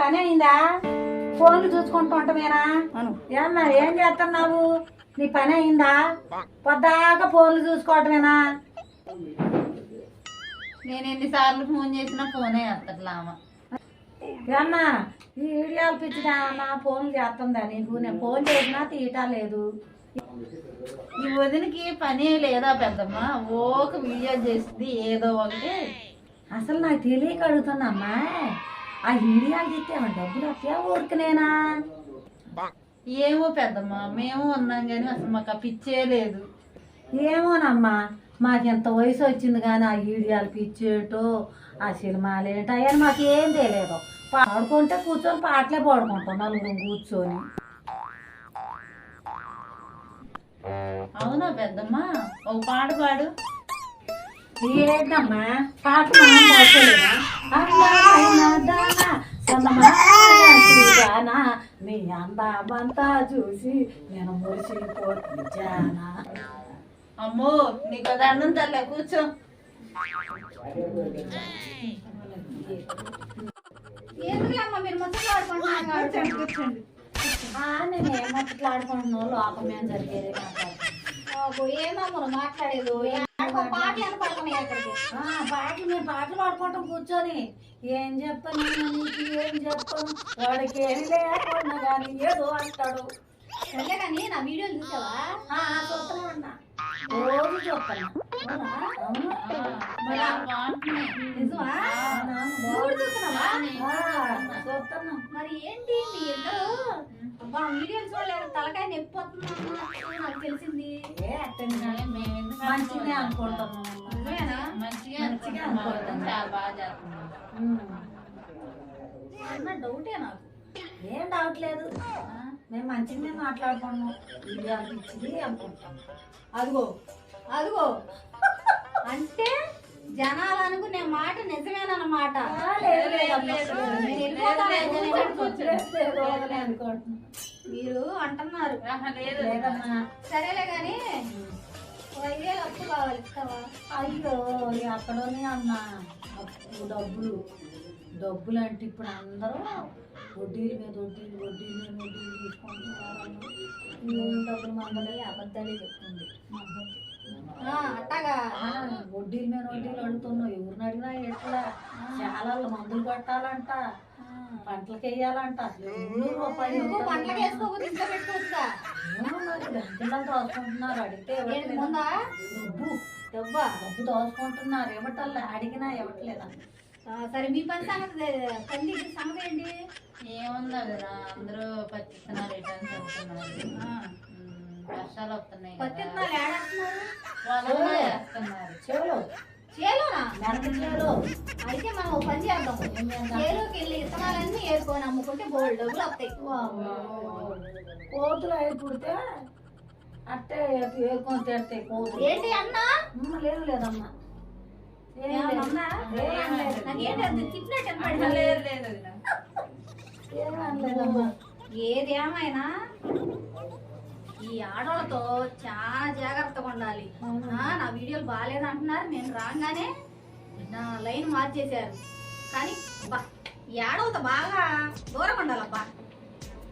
పని అయిందా? ఫోన్లు చూసుకుంటూ ఉంటామేనా అను ఏమన్నా ఏం చేస్తున్నావు? నీ పని అయిందా? పొద్దాక ఫోన్లు చూసుకోవటమేనా? నేను ఎన్నిసార్లు ఫోన్ చేసినా ఫోనే ఎత్తట్లా ఏమన్నా ఈ వీడియోలు పిచ్చిదా నా ఫోన్లు చేస్తుందా నీకు? నేను ఫోన్ చేసినా తీయటా లేదు. ఈ వదినకి పని లేదా పెద్దమ్మ? ఓక వీడియో చేసింది ఏదో ఒకటి. అసలు నాకు తెలియక ఆ వీడియోలు తీస్తే ఏమన్నా డబ్బులు వస్తాయా? ఊరికనేనా? ఏమో పెద్దమ్మ మేము ఉన్నాం కానీ అసలు మాకు ఆ పిచ్చే లేదు. ఏమోనమ్మా మాకు ఎంత వయసు వచ్చింది కానీ ఆ వీడియోలు పిచ్చేటో ఆ సినిమాలు ఏంటో అవన్నీ మాకు ఏం తెలియదు. పాడుకుంటే కూర్చొని పాటలే పాడుకుంటాం నలుగురు కూర్చొని. అవునా పెద్దమ్మ? ఒక పాట పాడు. ఏంటమ్మా పాట మనం పాడలేదా? అందమైన దానా, సన్నమైన దానా, నీ అందమంతా చూసి నేను మురిసిపోతుంచానా అమ్మో నీకు దండం తల్ల కూర్చో. ఎందుకులేమ్మా మీరు ముచ్చట్లు ఆడుకుంటున్నారు. కూర్చోండి నేను ఏం మాట్లాడుకుంటున్నావు లోకం మీద జరిగేది నువ్వు మాట్లాడేది? పాటలు మేము పాటలు పాడుకుంటాం కూర్చొని ఏం చెప్పను నీకు ఏం చెప్పను? వాడికి ఏం లేకుండా కానీ ఏదో అంటాడు. సరే కానీ నా వీడియోలు చూసావా? చూస్తూనే ఉన్నా. రోజు? అవును. మరి ఏంటి మీ ఇద్దరు? అబ్బా వీడియోలు చూడలేదు తలకాయ నొప్పి వస్తుందమ్మా. నాకు తెలిసింది. మంచిగా అనుకుంటున్నాం. మా వదిన చాలా బాగా చేస్తున్నాం. అన్న డౌటే నాకు? ఏం డౌట్ లేదు. మేము మంచిగానే మాట్లాడుకున్నాం. ఇది అనిపించింది అనుకుంటాం. అదిగో అదిగో. అంటే జనాలు అనుకునే మాట నిజమేనన్నమాట. ఆ, లేదు, లేదు, లేదు, అమ్మా అప్పు డబ్బులు డబ్బులు. అంటే ఇప్పుడు అందరూ వడ్డీల మీద వడ్డీలు వడ్డీల మీద వడ్డీలు తీసుకుంటున్నారమ్మా ఏం డబ్బులు మందలే అబద్ధాలే చెప్తుంది. అట్టాగా వడ్డీల మీద వడ్డీలు అడుగుతున్నావు. ఎవరిని అడిగినా ఎట్లా? చాలా మందులు కొట్టాలంట పంటలకు వేయాలంట పంటలకు వేసుకోకపోతే ఇంట్లో అడిగితే డబ్బు డబ్బా డబ్బు దోసుకుంటున్నారు ఇవ్వటల్లా అడిగినా ఇవ్వట్లేదంట ఆ, సరే మీ పని సంగతి దగ్గర సంగతి ఏంటి? ఏముంది అదిరా అందరూ చెప్తున్నారు ఉమ్, వర్షాలు వస్తున్నాయి కదా. విత్తనాలు ఏడేస్తున్నారు? వేస్తున్నారు చెవులు చేలోనా? అయితే మనం పని చేద్దాం. చేలోకి వెళ్ళి విత్తనాలన్నీ వేసుకొని అమ్ముకుంటే బోల్డ్ డబ్బులు వస్తాయి. కోతులు అవి పుడితే అట్టే ఏరుకొని తిడతాయి కోతులు ఏంటి అన్నా? అమ్మ, లేదు లేదమ్మా. ఏది ఏమైనా? ఈ ఆడోళ్ళతో చాలా జాగ్రత్తగా ఉండాలి. ఆ, నా వీడియోలు బాగాలేదు అంటున్నారు. నేను రాగానే నా లైన్ మార్చేశారు. కానీ బా ఈ ఆడోళ్ళతో బాగా దూరం ఉండాలబ్బా.